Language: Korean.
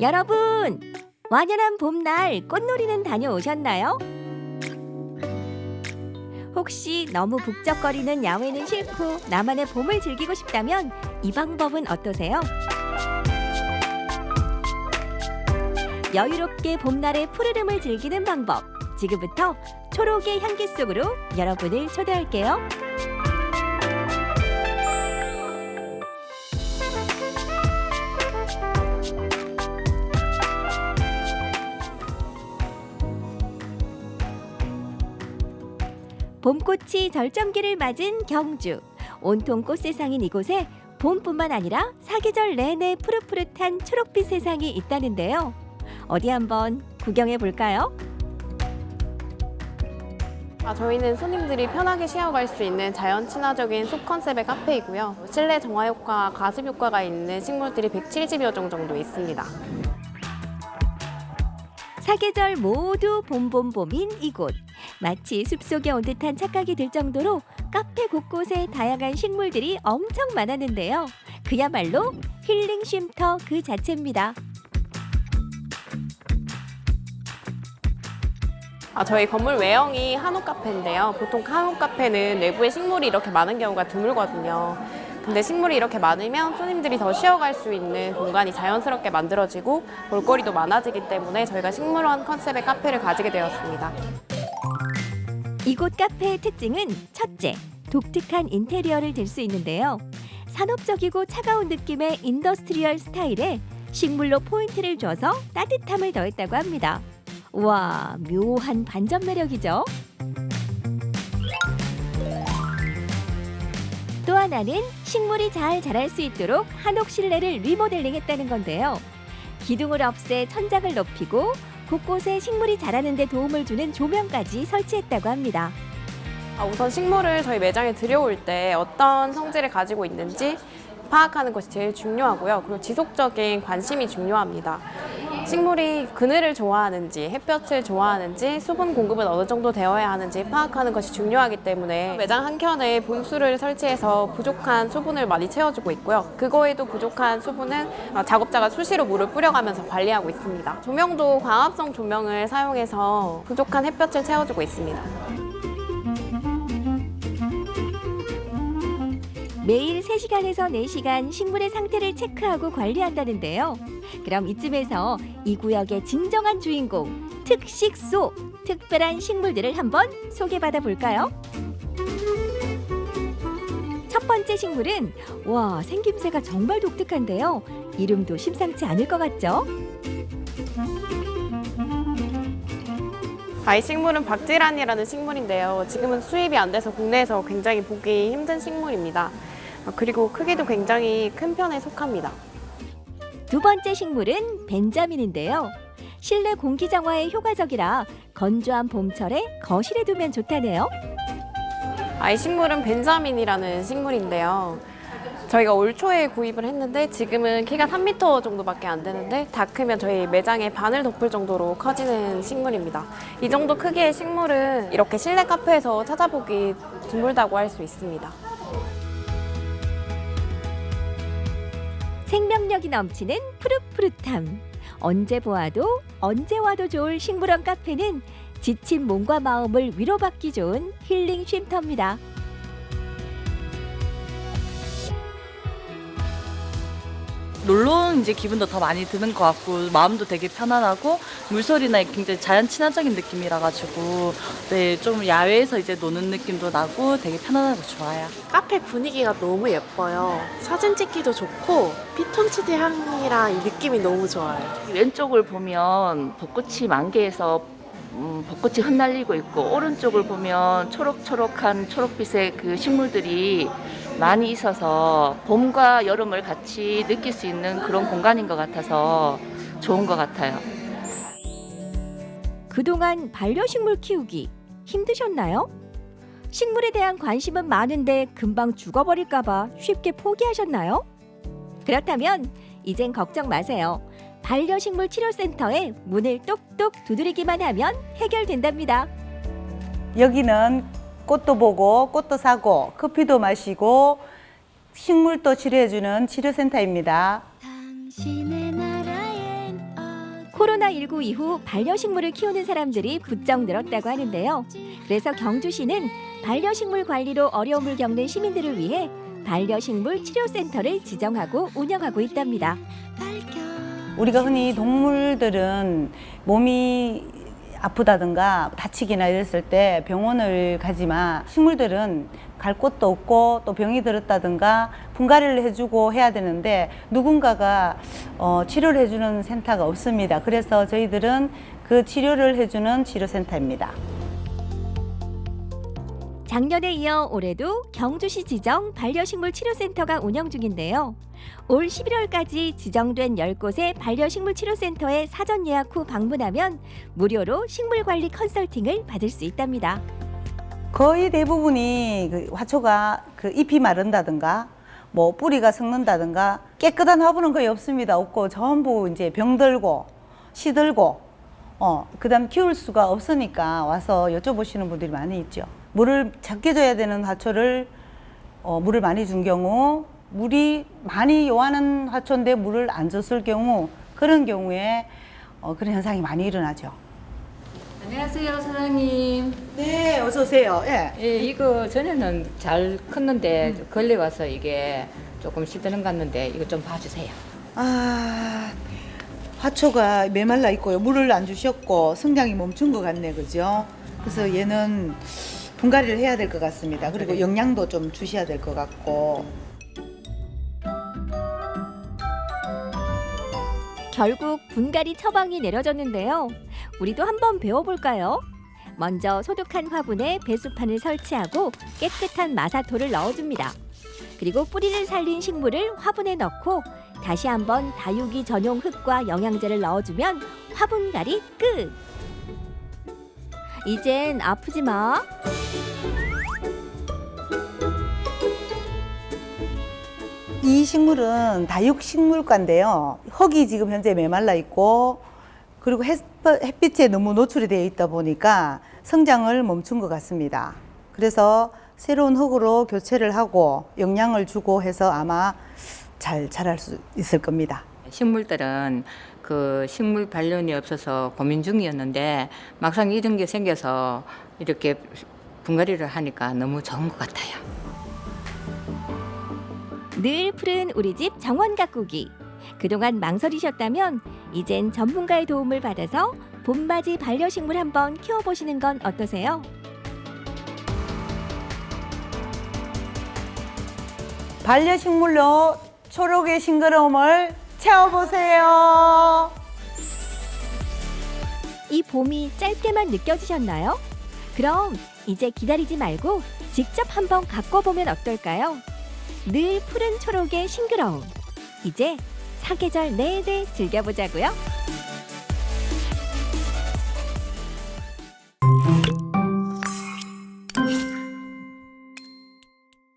여러분, 완연한 봄날 꽃놀이는 다녀오셨나요? 혹시 너무 북적거리는 야외는 싫고 나만의 봄을 즐기고 싶다면 이 방법은 어떠세요? 여유롭게 봄날의 푸르름을 즐기는 방법. 지금부터 초록의 향기 속으로 여러분을 초대할게요. 봄꽃이 절정기를 맞은 경주. 온통 꽃 세상인 이곳에 봄뿐만 아니라 사계절 내내 푸릇푸릇한 초록빛 세상이 있다는데요. 어디 한번 구경해 볼까요? 아, 저희는 손님들이 편하게 쉬어갈 수 있는 자연 친화적인 숲 컨셉의 카페이고요. 실내 정화 효과, 가습 효과가 있는 식물들이 170여 종 정도 있습니다. 사계절 모두 봄봄봄인 이곳. 마치 숲속에 온 듯한 착각이 들 정도로 카페 곳곳에 다양한 식물들이 엄청 많았는데요. 그야말로 힐링 쉼터 그 자체입니다. 아, 저희 건물 외형이 한옥 카페인데요. 보통 한옥 카페는 내부에 식물이 이렇게 많은 경우가 드물거든요. 근데 식물이 이렇게 많으면 손님들이 더 쉬어갈 수 있는 공간이 자연스럽게 만들어지고 볼거리도 많아지기 때문에 저희가 식물원 컨셉의 카페를 가지게 되었습니다. 이곳 카페의 특징은 첫째, 독특한 인테리어를 들 수 있는데요. 산업적이고 차가운 느낌의 인더스트리얼 스타일에 식물로 포인트를 줘서 따뜻함을 더했다고 합니다. 와, 묘한 반전 매력이죠. 또 하나는 식물이 잘 자랄 수 있도록 한옥 실내를 리모델링했다는 건데요. 기둥을 없애 천장을 높이고 곳곳에 식물이 자라는 데 도움을 주는 조명까지 설치했다고 합니다. 아, 우선 식물을 저희 매장에 들여올 때 어떤 성질을 가지고 있는지 파악하는 것이 제일 중요하고요. 그리고 지속적인 관심이 중요합니다. 식물이 그늘을 좋아하는지 햇볕을 좋아하는지 수분 공급은 어느 정도 되어야 하는지 파악하는 것이 중요하기 때문에 매장 한켠에 분수를 설치해서 부족한 수분을 많이 채워주고 있고요. 그거에도 부족한 수분은 아, 작업자가 수시로 물을 뿌려가면서 관리하고 있습니다. 조명도 광합성 조명을 사용해서 부족한 햇볕을 채워주고 있습니다. 매일 3시간에서 4시간 식물의 상태를 체크하고 관리한다는데요. 그럼 이쯤에서 이 구역의 진정한 주인공 특식소 특별한 식물들을 한번 소개받아 볼까요? 첫 번째 식물은 와 생김새가 정말 독특한데요. 이름도 심상치 않을 것 같죠? 아이 식물은 박지란이라는 식물인데요. 지금은 수입이 안 돼서 국내에서 굉장히 보기 힘든 식물입니다. 아, 그리고 크기도 굉장히 큰 편에 속합니다. 두 번째 식물은 벤자민인데요. 실내 공기 정화에 효과적이라 건조한 봄철에 거실에 두면 좋다네요. 아이 식물은 벤자민이라는 식물인데요. 저희가 올 초에 구입을 했는데 지금은 키가 3m 정도밖에 안 되는데 다 크면 저희 매장의 반을 덮을 정도로 커지는 식물입니다. 이 정도 크기의 식물은 이렇게 실내 카페에서 찾아보기 드물다고 할 수 있습니다. 생명력이 넘치는 푸릇푸릇함. 언제 보아도 언제 와도 좋을 식물원 카페는 지친 몸과 마음을 위로받기 좋은 힐링 쉼터입니다. 놀러 온 이제 기분도 더 많이 드는 것 같고 마음도 되게 편안하고 물소리나 굉장히 자연 친화적인 느낌이라 가지고 네 좀 야외에서 이제 노는 느낌도 나고 되게 편안하고 좋아요. 카페 분위기가 너무 예뻐요. 사진 찍기도 좋고 피톤치드 향이랑 이 느낌이 너무 좋아요. 왼쪽을 보면 벚꽃이 만개해서 음, 벚꽃이 흩날리고 있고 오른쪽을 보면 초록초록한 초록빛의 그 식물들이 많이 있어서 봄과 여름을 같이 느낄 수 있는 그런 공간인 것 같아서 좋은 것 같아요. 그동안 반려식물 키우기 힘드셨나요? 식물에 대한 관심은 많은데 금방 죽어버릴까봐 쉽게 포기하셨나요? 그렇다면 이젠 걱정 마세요. 반려식물 치료센터에 문을 똑똑 두드리기만 하면 해결된답니다. 여기는 꽃도 보고 꽃도 사고 커피도 마시고 식물도 치료해주는 치료센터입니다. 당신의 나라엔 코로나19 이후 반려식물을 키우는 사람들이 부쩍 늘었다고 하는데요. 그래서 경주시는 반려식물 관리로 어려움을 겪는 시민들을 위해 반려식물 치료센터를 지정하고 운영하고 있답니다. 우리가 흔히 동물들은 몸이 아프다든가 다치기나 이랬을 때 병원을 가지만 식물들은 갈 곳도 없고 또 병이 들었다든가 분갈이를 해주고 해야 되는데 누군가가 어, 치료를 해주는 센터가 없습니다. 그래서 저희들은 그 치료를 해주는 치료센터입니다. 작년에 이어 올해도 경주시 지정 반려식물 치료센터가 운영 중인데요. 올 11월까지 지정된 10곳의 반려식물 치료센터에 사전 예약 후 방문하면 무료로 식물 관리 컨설팅을 받을 수 있답니다. 거의 대부분이 그 화초가 그 잎이 마른다든가 뭐 뿌리가 썩는다든가 깨끗한 화분은 거의 없습니다. 없고 전부 이제 병들고 시들고 어 그다음 키울 수가 없으니까 와서 여쭤보시는 분들이 많이 있죠. 물을 작게 줘야 되는 화초를 어, 물을 많이 준 경우 물이 많이 요하는 화초인데 물을 안 줬을 경우 그런 경우에 어, 그런 현상이 많이 일어나죠. 안녕하세요, 사장님. 네, 어서 오세요. 예. 예, 이거 전에는 잘 컸는데 걸려 와서 이게 조금 시드는 것 같는데 이거 좀 봐주세요. 아, 화초가 메말라 있고요. 물을 안 주셨고 성장이 멈춘 것 같네, 그죠? 그래서 얘는 분갈이를 해야 될 것 같습니다. 그리고 영양도 좀 주셔야 될 것 같고. 결국 분갈이 처방이 내려졌는데요. 우리도 한번 배워볼까요? 먼저 소독한 화분에 배수판을 설치하고 깨끗한 마사토를 넣어줍니다. 그리고 뿌리를 살린 식물을 화분에 넣고 다시 한번 다육이 전용 흙과 영양제를 넣어주면 화분갈이 끝! 이젠 아프지 마. 이 식물은 다육식물과인데요. 흙이 지금 현재 메말라 있고, 그리고 햇, 햇빛에 너무 노출이 되어 있다 보니까 성장을 멈춘 것 같습니다. 그래서 새로운 흙으로 교체를 하고 영양을 주고 해서 아마 잘 자랄 수 있을 겁니다. 식물들은 그 식물 반려이 없어서 고민 중이었는데 막상 이런 게 생겨서 이렇게 분갈이를 하니까 너무 좋은 것 같아요. 늘 푸른 우리 집 정원 가꾸기. 그동안 망설이셨다면 이젠 전문가의 도움을 받아서 봄맞이 반려식물 한번 키워보시는 건 어떠세요? 반려식물로 초록의 싱그러움을 채워보세요. 이 봄이 짧게만 느껴지셨나요? 그럼 이제 기다리지 말고 직접 한번 가꿔보면 어떨까요? 늘 푸른 초록의 싱그러움. 이제 사계절 내내 즐겨보자고요.